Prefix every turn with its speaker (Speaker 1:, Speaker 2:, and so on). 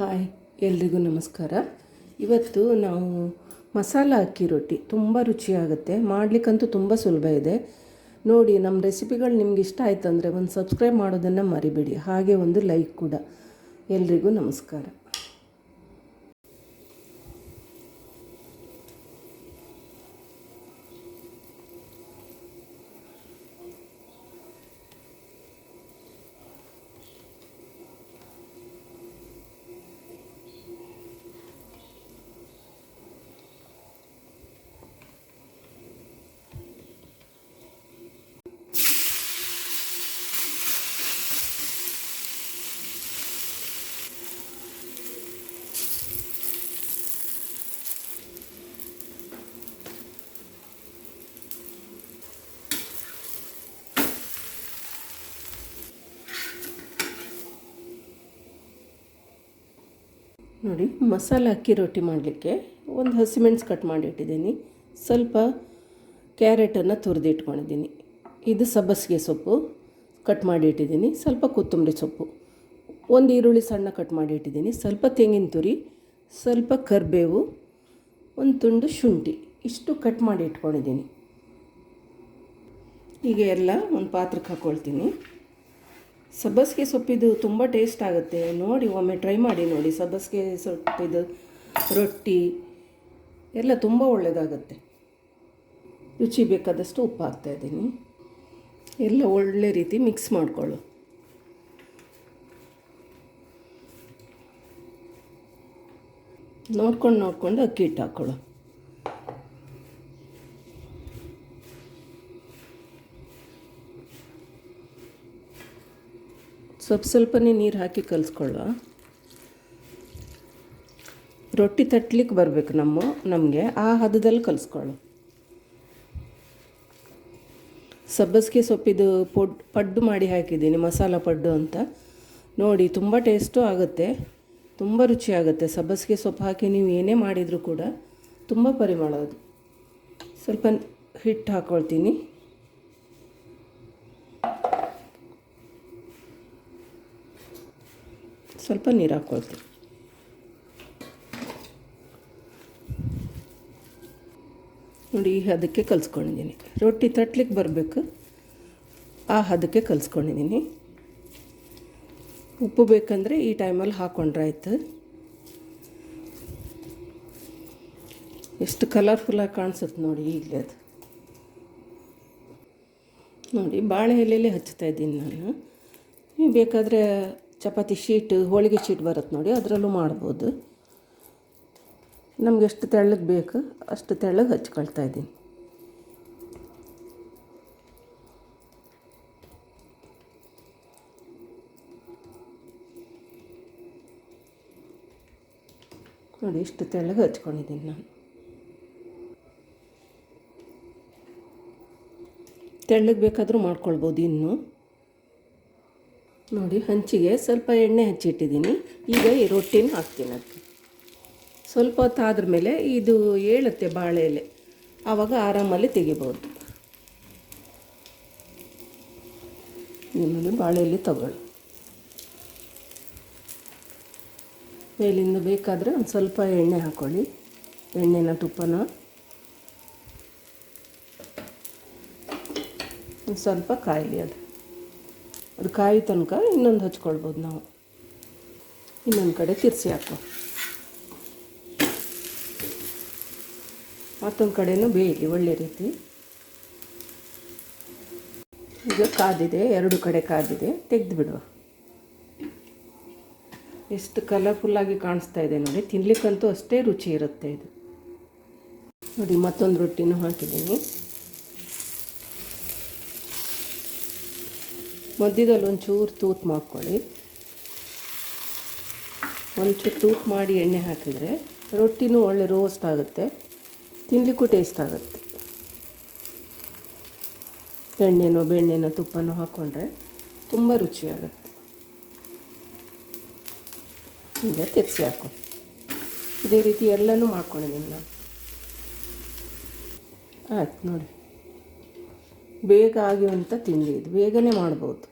Speaker 1: Hi, ಎಲ್ರಿಗೂ ನಮಸ್ಕಾರ. ಇವತ್ತು ನಾವು ಮಸಾಲ ಅಕ್ಕಿ ರೊಟ್ಟಿ ತುಂಬ ರುಚಿಯಾಗುತ್ತೆ. ಮಾಡಲಿಕ್ಕಂತೂ ತುಂಬ ಸುಲಭ ಇದೆ. ನೋಡಿ ನಮ್ಮ ರೆಸಿಪಿಗಳು ನಿಮ್ಗೆ ಇಷ್ಟ ಆಯ್ತು ಅಂದರೆ ಒಂದು ಸಬ್ಸ್ಕ್ರೈಬ್ ಮಾಡೋದನ್ನು ಮರಿಬೇಡಿ. ಹಾಗೆ ಒಂದು ಲೈಕ್ ಕೂಡ. ಎಲ್ರಿಗೂ ನಮಸ್ಕಾರ. ನೋಡಿ, ಮಸಾಲ ಅಕ್ಕಿ ರೊಟ್ಟಿ ಮಾಡಲಿಕ್ಕೆ ಒಂದು ಹಸಿಮೆಣಸು ಕಟ್ ಮಾಡಿ ಇಟ್ಟಿದ್ದೀನಿ. ಸ್ವಲ್ಪ ಕ್ಯಾರೆಟನ್ನು ತುರಿದಿಟ್ಕೊಂಡಿದ್ದೀನಿ ಇದು ಸಬ್ಬಸಿಗೆ ಸೊಪ್ಪು ಕಟ್ ಮಾಡಿ ಇಟ್ಟಿದ್ದೀನಿ. ಸ್ವಲ್ಪ ಕೊತ್ತಂಬರಿ ಸೊಪ್ಪು. ಒಂದು ಈರುಳ್ಳಿ ಸಣ್ಣ ಕಟ್ ಮಾಡಿ ಇಟ್ಟಿದ್ದೀನಿ. ಸ್ವಲ್ಪ ತೆಂಗಿನ ತುರಿ, ಸ್ವಲ್ಪ ಕರಿಬೇವು, ಒಂದು ತುಂಡು ಶುಂಠಿ. ಇಷ್ಟು ಕಟ್ ಮಾಡಿ ಇಟ್ಕೊಂಡಿದ್ದೀನಿ. ಈಗ ಎಲ್ಲ ಒಂದು ಪಾತ್ರಕ್ಕೆ ಹಾಕ್ಕೊಳ್ತೀನಿ ಸಬ್ಬಸಿಗೆ ಸೊಪ್ಪಿದು ತುಂಬ ಟೇಸ್ಟ್ ಆಗುತ್ತೆ. ನೋಡಿ, ಒಮ್ಮೆ ಟ್ರೈ ಮಾಡಿ ನೋಡಿ. ಸಬ್ಬಸಿಗೆ ಸೊಪ್ಪಿದು ರೊಟ್ಟಿ ಎಲ್ಲ ತುಂಬ ಒಳ್ಳೆಯದಾಗುತ್ತೆ ರುಚಿ ಬೇಕಾದಷ್ಟು ಉಪ್ಪು ಹಾಕ್ತಾಯಿದ್ದೀನಿ ಎಲ್ಲ ಒಳ್ಳೆ ರೀತಿ ಮಿಕ್ಸ್ ಮಾಡಿಕೊಳ್ಳು. ನೋಡ್ಕೊಂಡು ನೋಡ್ಕೊಂಡು ಅಕ್ಕಿ ಹಿಟ್ಟು ಹಾಕ್ಕೊಳ್ಳು ಸ್ವಲ್ಪ ಸ್ವಲ್ಪನೇ ನೀರು ಹಾಕಿ ಕಲಿಸ್ಕೊಳ್ಳುವ. ರೊಟ್ಟಿ ತಟ್ಲಿಕ್ಕೆ ಬರಬೇಕು ನಮ್ಮ, ನಮಗೆ. ಆ ಹದದಲ್ಲಿ ಕಲಿಸ್ಕೊಳ್ಳು. ಸಬ್ಬಸಿಗೆ ಸೊಪ್ಪಿದು ಪೊಡ್, ಪಡ್ಡು ಮಾಡಿ ಹಾಕಿದ್ದೀನಿ, ಮಸಾಲ ಪಡ್ಡು ಅಂತ. ನೋಡಿ, ತುಂಬ ಟೇಸ್ಟು ಆಗುತ್ತೆ. ತುಂಬ ರುಚಿ ಆಗುತ್ತೆ. ಸಬ್ಬಸಿಗೆ ಸೊಪ್ಪು ಹಾಕಿ ನೀವು ಏನೇ ಮಾಡಿದರೂ ಕೂಡ ತುಂಬ ಪರಿಮಳ ಅದು. ಸ್ವಲ್ಪ ಹಿಟ್ಟು ಹಾಕ್ಕೊಳ್ತೀನಿ ಸ್ವಲ್ಪ ನೀರು ಹಾಕ್ಕೊಳ್ತೀನಿ ನೋಡಿ ಈ ಹದಕ್ಕೆ ಕಲಿಸ್ಕೊಂಡಿದ್ದೀನಿ. ರೊಟ್ಟಿ ತಟ್ಲಿಕ್ಕೆ ಬರಬೇಕು. ಆ ಹದಕ್ಕೆ ಕಲಿಸ್ಕೊಂಡಿದ್ದೀನಿ. ಉಪ್ಪು ಬೇಕಂದರೆ ಈ ಟೈಮಲ್ಲಿ ಹಾಕ್ಕೊಂಡ್ರಾಯ್ತು ಎಷ್ಟು ಕಲರ್ಫುಲ್ಲಾಗಿ ಕಾಣಿಸುತ್ತೆ ನೋಡಿ ಈಗಲೇ ಅದು. ನೋಡಿ, ಬಾಳೆ ಎಲೆಯಲ್ಲೇ ಹಚ್ತಾ ಇದ್ದೀನಿ ನಾನು. ನೀವು ಬೇಕಾದರೆ ಚಪಾತಿ ಶೀಟ್, ಹೋಳಿಗೆ ಶೀಟ್ ಬರುತ್ತೆ ನೋಡಿ, ಅದರಲ್ಲೂ ಮಾಡ್ಬೋದು. ನಮ್ಗೆ ಎಷ್ಟು ತೆಳ್ಳಗೆ ಬೇಕು, ಅಷ್ಟು ತೆಳ್ಳಗೆ ಹಚ್ಕೊಳ್ತಾ ಇದ್ದೀನಿ. ನೋಡಿ, ಇಷ್ಟು ತೆಳ್ಳಗೆ ಹಚ್ಕೊಂಡಿದ್ದೀನಿ ನಾನು. ತೆಳ್ಳಗೆ ಬೇಕಾದರೂ ಮಾಡ್ಕೊಳ್ಬೋದು ಇನ್ನು. ನೋಡಿ, ಹಂಚಿಗೆ ಸ್ವಲ್ಪ ಎಣ್ಣೆ ಹಚ್ಚಿಟ್ಟಿದ್ದೀನಿ. ಈಗ ಈ ರೊಟ್ಟಿನ ಹಾಕ್ತೀನಿ ಅದಕ್ಕೆ. ಸ್ವಲ್ಪ ಹೊತ್ತಾದ್ರ ಮೇಲೆ ಇದು ಏಳುತ್ತೆ ಬಾಳೆ ಎಲೆ. ಆವಾಗ ಆರಾಮಲ್ಲಿ ತೆಗಿಬೋದು. ನಿಮ್ಮಲ್ಲಿ ಬಾಳೆ ಎಲೆ ತಗೊಳ್ಳಿ. ಮೇಲಿಂದ ಬೇಕಾದರೆ ಒಂದು ಸ್ವಲ್ಪ ಎಣ್ಣೆ ಹಾಕ್ಕೊಳ್ಳಿ ಎಣ್ಣೆನ ತುಪ್ಪನ. ಒಂದು ಸ್ವಲ್ಪ ಕಾಯಿಲಿ ಅದು. ಅದು ಕಾಯಿ ತನಕ ಇನ್ನೊಂದು ಹಚ್ಕೊಳ್ಬೋದು ನಾವು. ಇನ್ನೊಂದು ಕಡೆ ತಿರ್ಸಿ ಹಾಕೋ. ಮತ್ತೊಂದು ಕಡೆಯೂ ಬೇಯಲಿ, ಒಳ್ಳೆ ರೀತಿ. ಈಗ ಕಾದಿದೆ, ಎರಡು ಕಡೆ ಕಾದಿದೆ, ತೆಗೆದು ಬಿಡುವ. ಎಷ್ಟು ಕಲರ್ಫುಲ್ಲಾಗಿ ಕಾಣಿಸ್ತಾ ಇದೆ ನೋಡಿ, ತಿನ್ಲಿಕ್ಕಂತೂ ಅಷ್ಟೇ ರುಚಿ ಇರುತ್ತೆ ಇದು. ನೋಡಿ, ಮತ್ತೊಂದು ರೊಟ್ಟಿನೂ ಹಾಕಿದ್ದೀನಿ. ಮಧ್ಯದಲ್ಲಿ ಒಂಚೂರು ತೂತು ಮಾಡ್ಕೊಳ್ಳಿ. ಒಂಚೂರು ತೂತು ಮಾಡಿ ಎಣ್ಣೆ ಹಾಕಿದರೆ ರೊಟ್ಟಿನೂ ಒಳ್ಳೆ ರೋಸ್ಟ್ ಆಗುತ್ತೆ ತಿನ್ನಲಿಕ್ಕೂ ಟೇಸ್ಟ್ ಆಗುತ್ತೆ. ಎಣ್ಣೆನೋ, ಬೆಣ್ಣೆನೋ, ತುಪ್ಪನೋ ಹಾಕ್ಕೊಂಡ್ರೆ ತುಂಬ ರುಚಿಯಾಗುತ್ತೆ. ಈಗ ತೆಗ್ಸಿ ಹಾಕು ಇದೇ ರೀತಿ ಎಲ್ಲನೂ ಮಾಡ್ಕೊಂಡಿದ್ದೀನಿ ನಾನು. ಆಯ್ತು ನೋಡಿ. ಬೇಗ ಆಗಿರುವಂಥ ತಿಂಡಿ ಇದು. ಬೇಗನೆ ಮಾಡ್ಬೋದು.